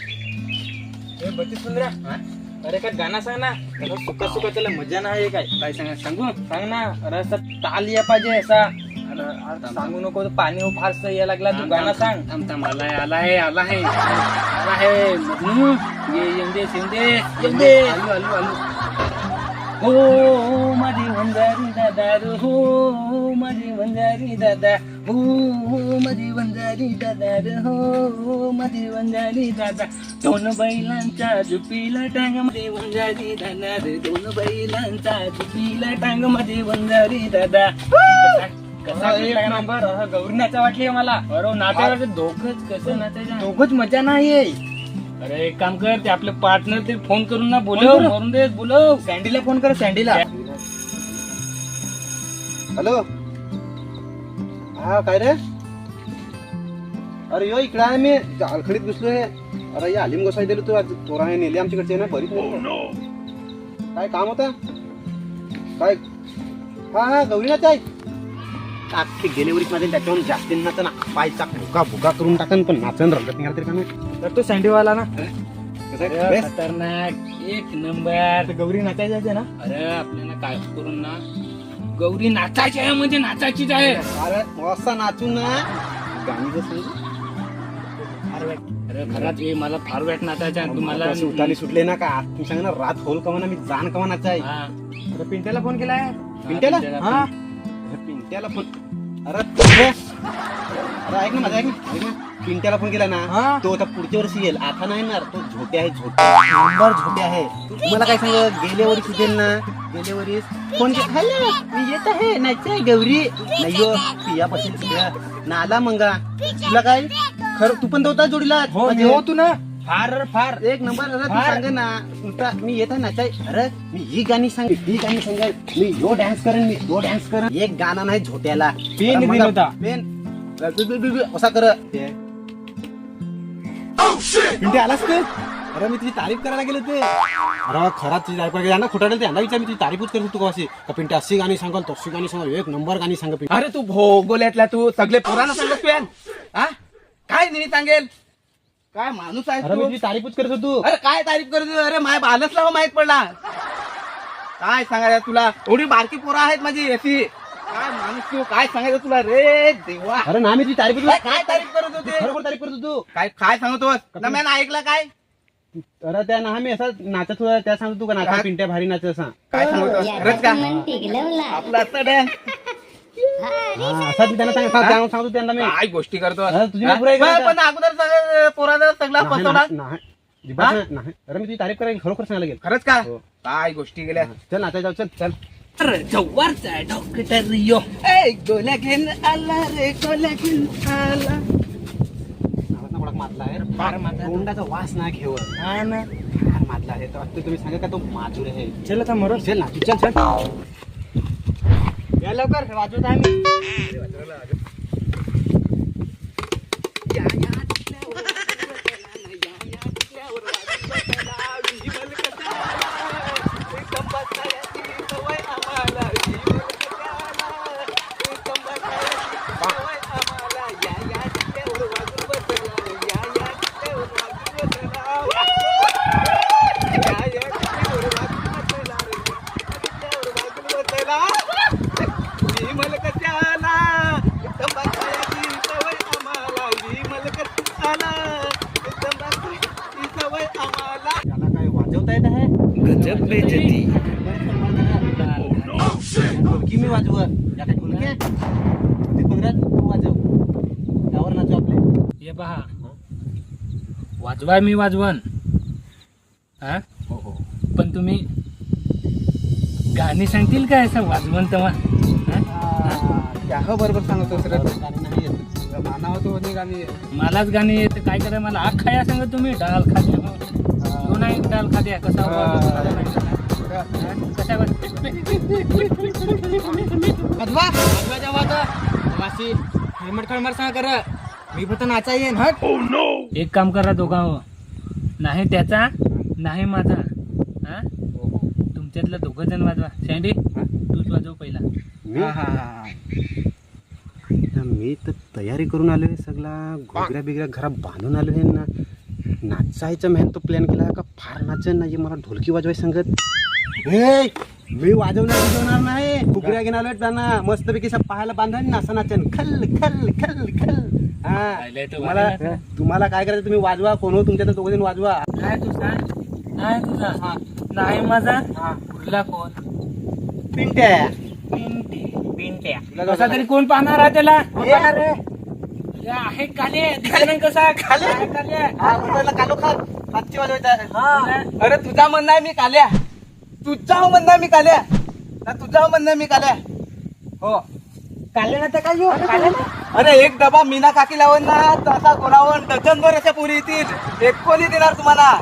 ए, बत्तीस पंधरा अरे काय गाणं सांग ना. सुका सुका त्याला मजा नाही काय? काय सांगा सांगू? सांग ना. अरे असा ताल या पाहिजे असा. अरे, अरे सांगू नको पाणी फारसं यायला लागला. तू गाणं सांग. थांब थांब. आला आहे आला आहे आला आहे आला आहे मधनू. ये येऊन दे येऊन दे. येऊन दे. आलू आलू आलू. हो माझी वंजारी दादा रे, हो माझी वंजारी दादा हो माझी वंजारी दादा रे, हो माझी वंजारी दादा. दोन बैलांच्या जुपीला टांगमध्ये वंजारी दादा रे दोन बैलांच्या जुपीला टांगमध्ये वंजारी दादा. कसा- एक नंबर अरे, गौरी नाचा वाटली मला. बरोबर नाचायला दोघच कसं नाचायचं दोघच मजा नाही अरे एक काम कर ते आपले पार्टनर ते फोन करून ना बोलव फोन करू? मरून दे बोलव. सँडीला फोन कर सँडीला हॅलो हा काय रे? अरे यो इकडे आहे मी. जालखडीत घुसलो आहे अरे या आलिम गोसाई दिलो तू आज. पोराने नेले आमच्याकडचे ना बरीच मोठी. काय काम होतं? काय? हा हा गौरीनाथ आहे. अख्खे गेले वरीच माझे त्याच्यावरून जास्ती नाच ना पायचा भुका भुका करून टाकन पण नाचन रंगत नाही तरी का नाही तर तो सँडीवाला ना? कसं? अरे? खतरनाक. एक नंबर. ते गौरी नाचायला जायचे ना? अरे आपल्याला काय करून ना? गौरी नाचायची आहे म्हणजे नाचायचीच आहे. अरे मस्त नाचून ना. गाणी जसं अरे खरंच हे मला फार वेळ नाचायचं आहे. तुम्हाला उतानी सुटले ना का? तुम्ही सांगा ना रात होल कमा ना मी जाण कमा नाचाय? अरे, पिंट्याला फोन केलाय. पिंट्याला? हा. पिंट्याला फोन अरे ऐक ना माझा ऐक ना ऐक ना. पिंट्याला फोन केला हा. ना तो आता पुढच्या वर्षी येईल. आता नाही येणार तो झोटे आहे झोटे नंबर झोटे आहे. मला काय सांग? गेल्या वर्षी येईल ना गेल्या वर्षी फोन के हॅलो मी येत आहे. नाचाय गौरी. नाही हो पिया पासून पिया. नाला मंगा. तुला काय? खरं तू पण होता जोडीला. हो म्हणजे मी हो तू ना. फार रे, फार. एक नंबर अरे तू फार. सांग ना. उलटा मी येत आहे नाचाय अरे मी ही गाणी सांग ही गाणी सांगेल मी यो डान्स करेन मी यो डान्स करेन. एक गाणं नाही झोट्याला. पेन अरे दिला मला होता. पेन. असा कर. ते. पिंटे आलास ते? अरे मी तुझी तारीफ करायला गेलो ते. अरे खराच तुझी तारीफ करायला ना खोटा त्यांना विचार मी तुझी तारीफच करत होतो अशी का पिंटे अशी गाणी सांगाल तशी गाणी सांगाल. एक नंबर गाणी सांग पिंटे. अरे तू भोगोल्यातला तू सगळे पोरांना सांगत पेन हा? काय नाही सांगेल? काय माणूस आहे अरे मी तुझी तारीफच करत होतो. अरे काय तारीफ करतो अरे माय बालसला हो माहीत पडला. काय सांगायचं तुला? एवढी बारकी पोरं आहेत माझी अशी. काय माणूस तू? काय सांगायचं तुला रे? देवा. अरे ना मी तुझी तारीफ काय करत काय तारीफ करत होते खरोखर तारीफ करत होतो? काय काय सांगतो ना मी ऐकलं काय? अरे त्या ना मी असं नाचत होता त्या सांगतो तू का नाचा? पिंट्या भारी नाच असा. काय सांगतो खरंच का? आपलं असतं डॅन हा, असा मी त्यांना सांग- सांग- सांगतो त्यांना मी. काय गोष्टी करतो? अरे तुझी हा? नोकरी आहे का? पण अगोदर सगळं पोराचा सगळा नाही, फसवला? नाही. अरे मी तुझी तारीफ खरोखर सांगायला गेलो. खरंच का? हो. काय गोष्टी गेल्या चल नाचायला जाऊ चल चल. जव्हारचा डॉक्टर यो. ए गोल्या घेऊन आला रे गोल्या घेऊन आला. आवाज ना कोणाक मारला आहे. फार मारला. तोंडाचा वास ना घेव हा ना. फार मारला आहे. तर तुम्ही सांगा का तो माजूर आहे? चल आता मरो. चल ना तू चल चल. या लवकर वाजवत आहे मी त्याला काय वाजवता येत आहे गजब बेजती ढोलकी मी वाजव. त्यावर नाचू आपले. हे पहा. वाजवाय मी वाजवन. हा? हो हो. पण तुम्ही गाणी सांगतील काय असं वाजवण तेव्हा? हा? बरोबर सांगतो सर. गाणी मलाच गाणी येते. काय कराय मला आग खाया सांगा तुम्ही. डाळ खाते हो नाही. डाळ खाते कसा वाजवा वासी हेल्मेट कळमार सांग कर मी फक्त नाचा येईन हट. एक काम करा दोघा हो नाही त्याचा नाही माझा. हा? तुमच्यातलं दोघं जण वाजवा. सँडी तूच वाजव पहिला. मी हा, हा, हा. तर मी तर तयारी करून आलोय सगळा घोगऱ्या बिगऱ्या घरात बांधून आलोय ना. नाचायचं मेहन तो प्लॅन केला का फार नाचन नाही मला ढोलकी वाजवाय सांगत. हे मी वाजवणार वाजवणार नाही. फुगड्या घेणार जाणार मस्तपैकी सब पाहायला बांधा आणि नाचा नाचन. खल खल खल खल. हा. तुम्हाला. तुम्हाला काय करायचं तुम्ही वाजवा. कोण हो तुमच्या दोघ जण वाजवा. काय तुझा. नाही तुझा. नाही माझा? कुठला कोण? पिंट्या. पिंट्या. तुला कसा तरी कोण पाहणार आहे त्याला कोण पाहणार रे? अरे आहे काले नाही कसा? काले काले. हा, उठवायला कालो खात हातची वाजवायचा अरे तुझा म्हणणं आहे मी काल्या. तुझा म्हणणं मी काल्या. ना तुझा म्हणणं मी काल्या. हो. काले ना तर काय काले ना अरे एक डबा मीना काकी लावून ना तसा कोणावर डझन भर अशा पोरी येतील. एक कोणी देणार तुम्हाला?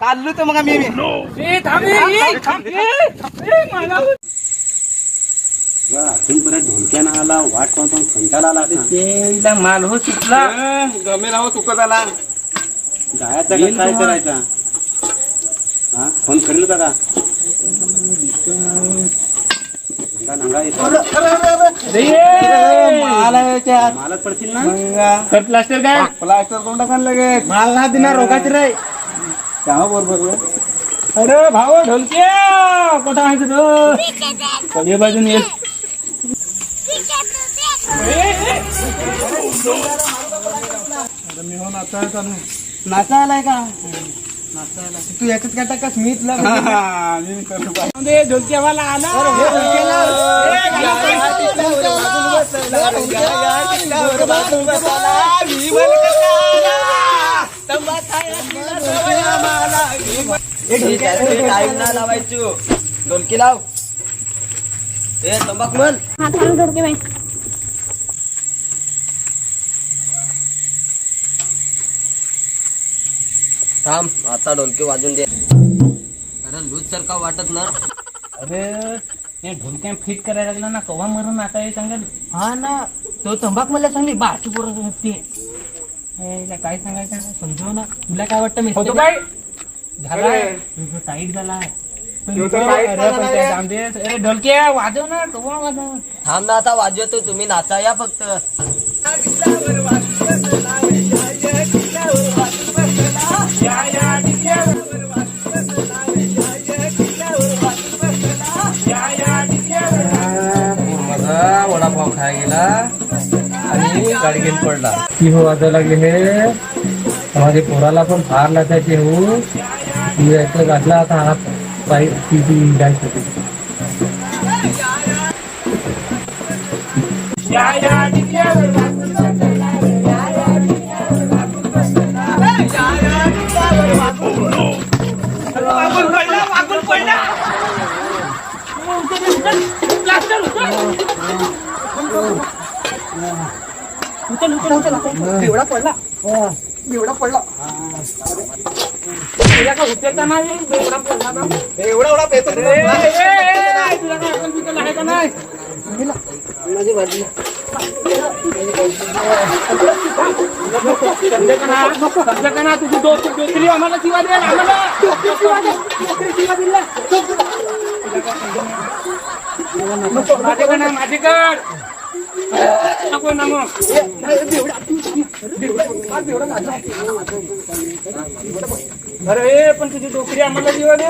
काढलो तर मग मी थांब ए, ए, थांब, ए, थांब, ए, मला अजूनपर्यंत ढोलक्या ना आला वाट पाहून पाहून कंटाळा आला. आता. तेला माल हो सुटला. गमे राहो तुकत आला जायचा का काय करायचा? हा फोन करेल का का नंगा नंगा येतो. माल आहे याच्यात मालच पडतील ना? तर प्लास्टर काय? प्लास्टर कोण टाकायला लगेच? माल ना दिना रोगाची रे तेव्हा बरोबर अरे भाऊ ढोलक्या. कुठं आहे तुझं सगळी बाजून का? तू याच्यात काय टाकास मी मी का? दे ढोलक्यावाला आला. ढोलकी लाव ए तंबाख म्हण. हात घालून धरते बाई. थांब आता ढोलकी वाजून दे. अरे लूज सारखा वाटत ना. अरे हे ढोलक्या फिट करायला लागला ना कवा मरून आता हे सांगेल? हा ना तो तंबाख मला सांगली बारकी पोरं होती काय सांगायचं समजव ना. तुला काय वाटतं मी होतो काय झालाय तुझं टाईट झालाय तो ढोलक्या वाजव ना कवा वाजव? थांब ना आता वाजवतो तुम्ही नाचा या फक्त. वडापाव खाय गेला आणि गाडी घेऊन पडला. की हो वाजायला लागले हे. माझ्या पोराला पण फार लागायचे हो. मी याचं घातला आता हात पाय किती जायचं एवढा पडला एवढा पडला एवढा एवढा पेपर तुझी डोकरी आम्हाला शिवा द्या आम्हाला माझ्याकडे माझ्याकडे नको ना मग अरे पण तुझी डोकरी आम्हाला जीवा दे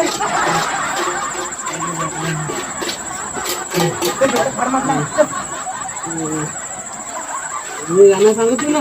मी जाणं सांगतो ना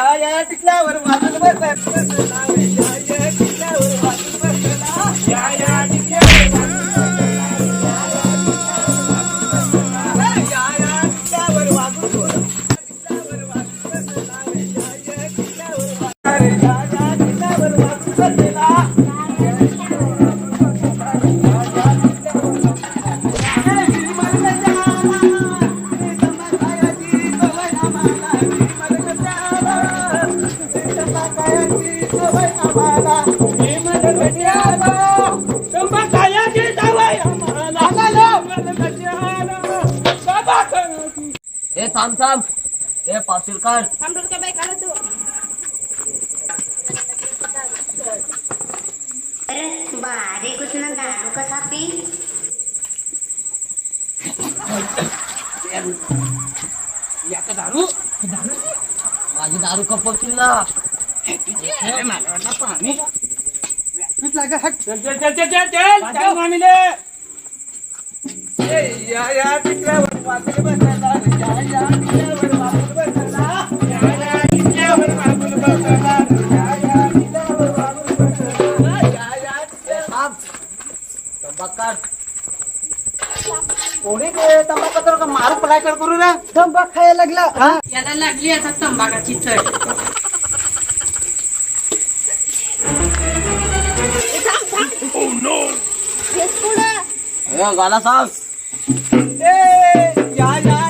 ஜாயா கிட்டா ஒரு வசனமா பேசுறேன் ஜாயா கிட்டா ஒரு வசனமா பேசுறேன். थांब थांब. हे पाचशे काढ. थांब बाई दारू दारू? माझी दारू कपवतील ना? मला पाणी. मार काय करू ना तंबाक खायला लागला. हा? याला लागली आता तंबाखाची चढ. गाला सास yeah, yeah.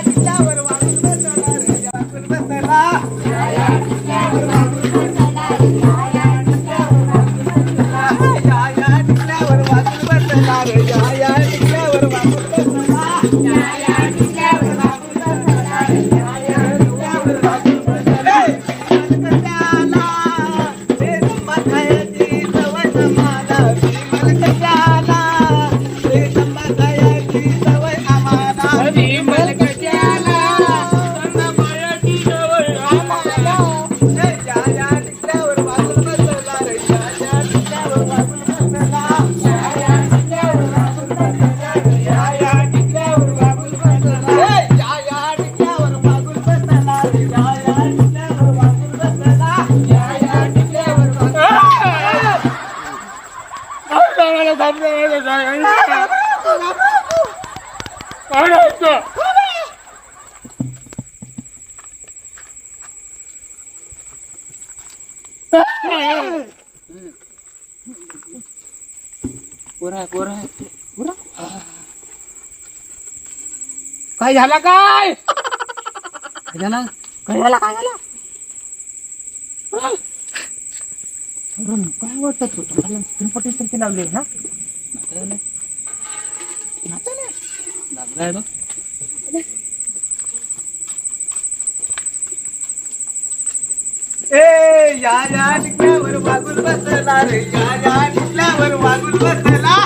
काय झाला काय? झाला? काय झाला काय झाला? काय वाटत तू? त्रिपटी स्त्री लावली ना? ए या या टिकल्यावर वागून बसला रे. या या टिकल्यावर वागून बसला.